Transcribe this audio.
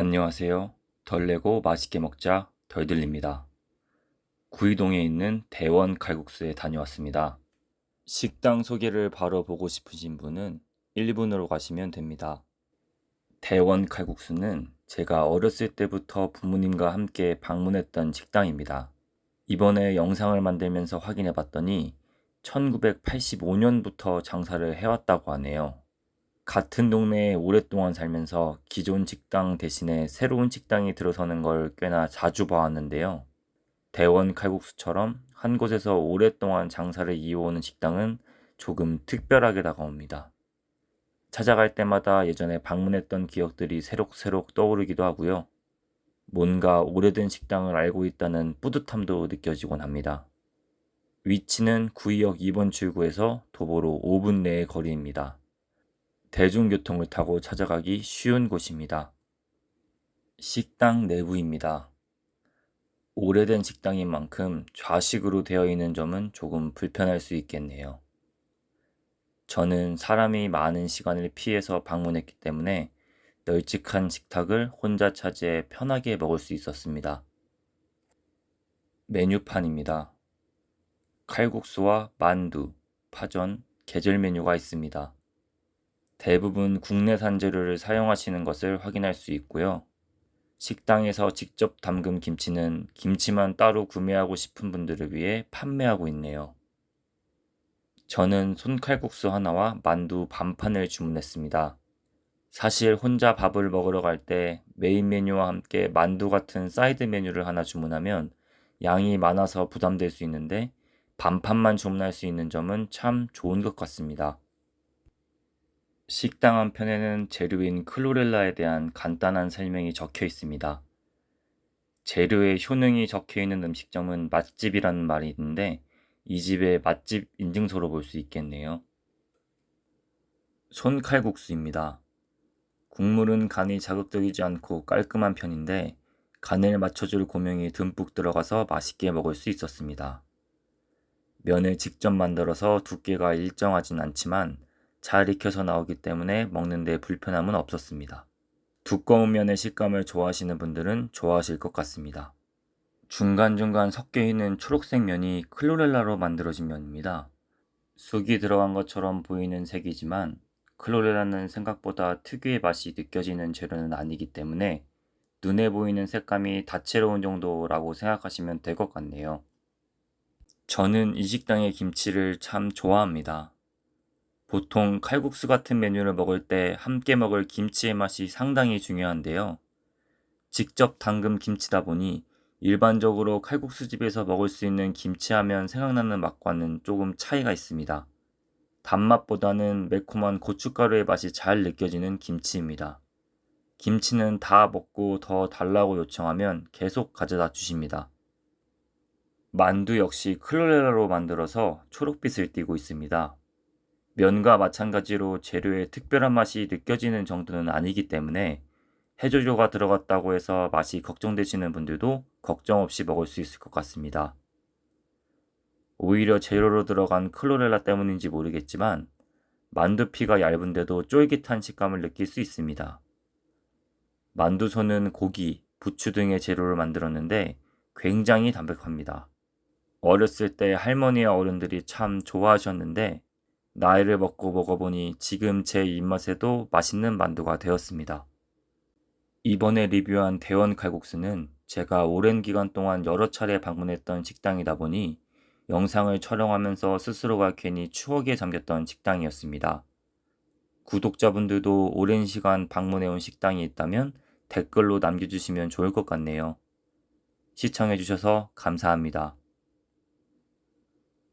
안녕하세요. 덜 내고 맛있게 먹자 덜 들립니다. 구이동에 있는 대원 칼국수에 다녀왔습니다. 식당 소개를 바로 보고 싶으신 분은 1분으로 가시면 됩니다. 대원 칼국수는 제가 어렸을 때부터 부모님과 함께 방문했던 식당입니다. 이번에 영상을 만들면서 확인해 봤더니 1985년부터 장사를 해왔다고 하네요. 같은 동네에 오랫동안 살면서 기존 식당 대신에 새로운 식당이 들어서는 걸 꽤나 자주 봐왔는데요. 대원 칼국수처럼 한 곳에서 오랫동안 장사를 이어오는 식당은 조금 특별하게 다가옵니다. 찾아갈 때마다 예전에 방문했던 기억들이 새록새록 떠오르기도 하고요. 뭔가 오래된 식당을 알고 있다는 뿌듯함도 느껴지곤 합니다. 위치는 구의역 2번 출구에서 도보로 5분 내의 거리입니다. 대중교통을 타고 찾아가기 쉬운 곳입니다. 식당 내부입니다. 오래된 식당인 만큼 좌식으로 되어 있는 점은 조금 불편할 수 있겠네요. 저는 사람이 많은 시간을 피해서 방문했기 때문에 널찍한 식탁을 혼자 차지해 편하게 먹을 수 있었습니다. 메뉴판입니다. 칼국수와 만두, 파전, 계절 메뉴가 있습니다. 대부분 국내산 재료를 사용하시는 것을 확인할 수 있고요. 식당에서 직접 담근 김치는 김치만 따로 구매하고 싶은 분들을 위해 판매하고 있네요. 저는 손칼국수 하나와 만두 반판을 주문했습니다. 사실 혼자 밥을 먹으러 갈 때 메인 메뉴와 함께 만두 같은 사이드 메뉴를 하나 주문하면 양이 많아서 부담될 수 있는데 반판만 주문할 수 있는 점은 참 좋은 것 같습니다. 식당 한편에는 재료인 클로렐라에 대한 간단한 설명이 적혀 있습니다. 재료의 효능이 적혀 있는 음식점은 맛집이라는 말이 있는데 이 집의 맛집 인증서로 볼 수 있겠네요. 손칼국수입니다. 국물은 간이 자극적이지 않고 깔끔한 편인데 간을 맞춰줄 고명이 듬뿍 들어가서 맛있게 먹을 수 있었습니다. 면을 직접 만들어서 두께가 일정하진 않지만 잘 익혀서 나오기 때문에 먹는데 불편함은 없었습니다. 두꺼운 면의 식감을 좋아하시는 분들은 좋아하실 것 같습니다. 중간중간 섞여 있는 초록색 면이 클로렐라로 만들어진 면입니다. 쑥이 들어간 것처럼 보이는 색이지만 클로렐라는 생각보다 특유의 맛이 느껴지는 재료는 아니기 때문에 눈에 보이는 색감이 다채로운 정도라고 생각하시면 될 것 같네요. 저는 이 식당의 김치를 참 좋아합니다. 보통 칼국수 같은 메뉴를 먹을 때 함께 먹을 김치의 맛이 상당히 중요한데요. 직접 담금 김치다 보니 일반적으로 칼국수 집에서 먹을 수 있는 김치하면 생각나는 맛과는 조금 차이가 있습니다. 단맛보다는 매콤한 고춧가루의 맛이 잘 느껴지는 김치입니다. 김치는 다 먹고 더 달라고 요청하면 계속 가져다 주십니다. 만두 역시 클로레라로 만들어서 초록빛을 띠고 있습니다. 면과 마찬가지로 재료의 특별한 맛이 느껴지는 정도는 아니기 때문에 해조류가 들어갔다고 해서 맛이 걱정되시는 분들도 걱정 없이 먹을 수 있을 것 같습니다. 오히려 재료로 들어간 클로렐라 때문인지 모르겠지만 만두피가 얇은데도 쫄깃한 식감을 느낄 수 있습니다. 만두소는 고기, 부추 등의 재료를 만들었는데 굉장히 담백합니다. 어렸을 때 할머니와 어른들이 참 좋아하셨는데 나이를 먹고 먹어보니 지금 제 입맛에도 맛있는 만두가 되었습니다. 이번에 리뷰한 대원 칼국수는 제가 오랜 기간 동안 여러 차례 방문했던 식당이다 보니 영상을 촬영하면서 스스로가 괜히 추억에 잠겼던 식당이었습니다. 구독자분들도 오랜 시간 방문해온 식당이 있다면 댓글로 남겨주시면 좋을 것 같네요. 시청해주셔서 감사합니다.